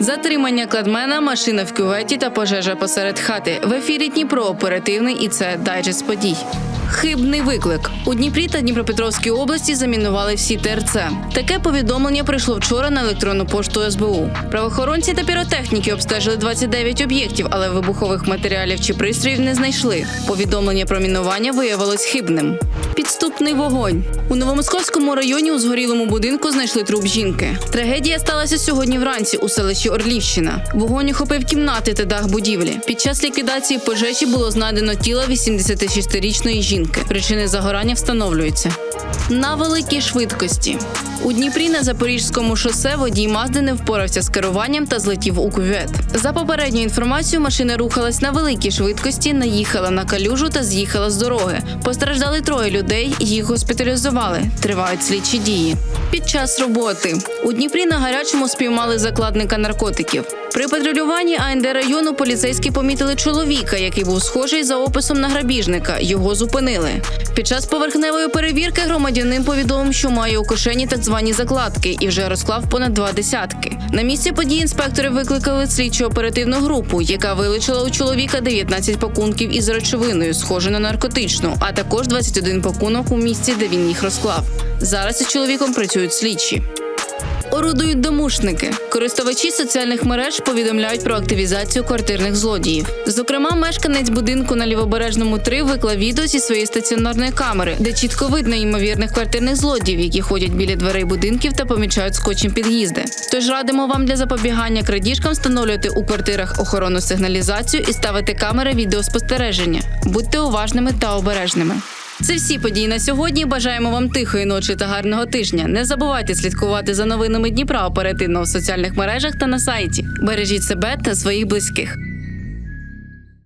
Затримання кладмена, машина в кюветі та пожежа посеред хати. В ефірі Дніпро оперативний і це дайджест подій. Хибний виклик у Дніпрі та Дніпропетровській області замінували всі ТРЦ. Таке повідомлення прийшло вчора на електронну пошту СБУ. Правоохоронці та піротехніки обстежили 29 об'єктів, але вибухових матеріалів чи пристроїв не знайшли. Повідомлення про мінування виявилось хибним. Підступний вогонь у Новомосковському районі у згорілому будинку знайшли труп жінки. Трагедія сталася сьогодні вранці у селищі Орлівщина. Вогонь охопив кімнати та дах будівлі. Під час ліквідації пожежі було знайдено тіло 86-річної жінки. Причини загорання встановлюються. На великій швидкості у Дніпрі на Запорізькому шосе водій Мазди не впорався з керуванням та злетів у кювет. За попередньою інформацією, машина рухалась на великій швидкості, наїхала на калюжу та з'їхала з дороги. Постраждали троє людей, їх госпіталізували. Тривають слідчі дії. Під час роботи у Дніпрі на гарячому спіймали закладника наркотиків. При патрулюванні АНД району поліцейські помітили чоловіка, який був схожий за описом на грабіжника. Його зупинили. Під час поверхневої перевірки громадянин повідомив, що має у кишені так звані закладки і вже розклав понад два десятки. На місці події інспектори викликали слідчу оперативну групу, яка вилучила у чоловіка 19 пакунків із речовиною, схожою на наркотичну, а також 21 пакунок у місці, де він їх розклав. Зараз із чоловіком працюють слідчі. Орудують домушники. Користувачі соціальних мереж повідомляють про активізацію квартирних злодіїв. Зокрема, мешканець будинку на лівобережному 3 виклав відео зі своєї стаціонарної камери, де чітко видно ймовірних квартирних злодіїв, які ходять біля дверей будинків та помічають скотчем під'їзди. Тож радимо вам для запобігання крадіжкам встановлювати у квартирах охоронну сигналізацію і ставити камери відеоспостереження. Будьте уважними та обережними. Це всі події на сьогодні. Бажаємо вам тихої ночі та гарного тижня. Не забувайте слідкувати за новинами Дніпра оперативно в соціальних мережах та на сайті. Бережіть себе та своїх близьких.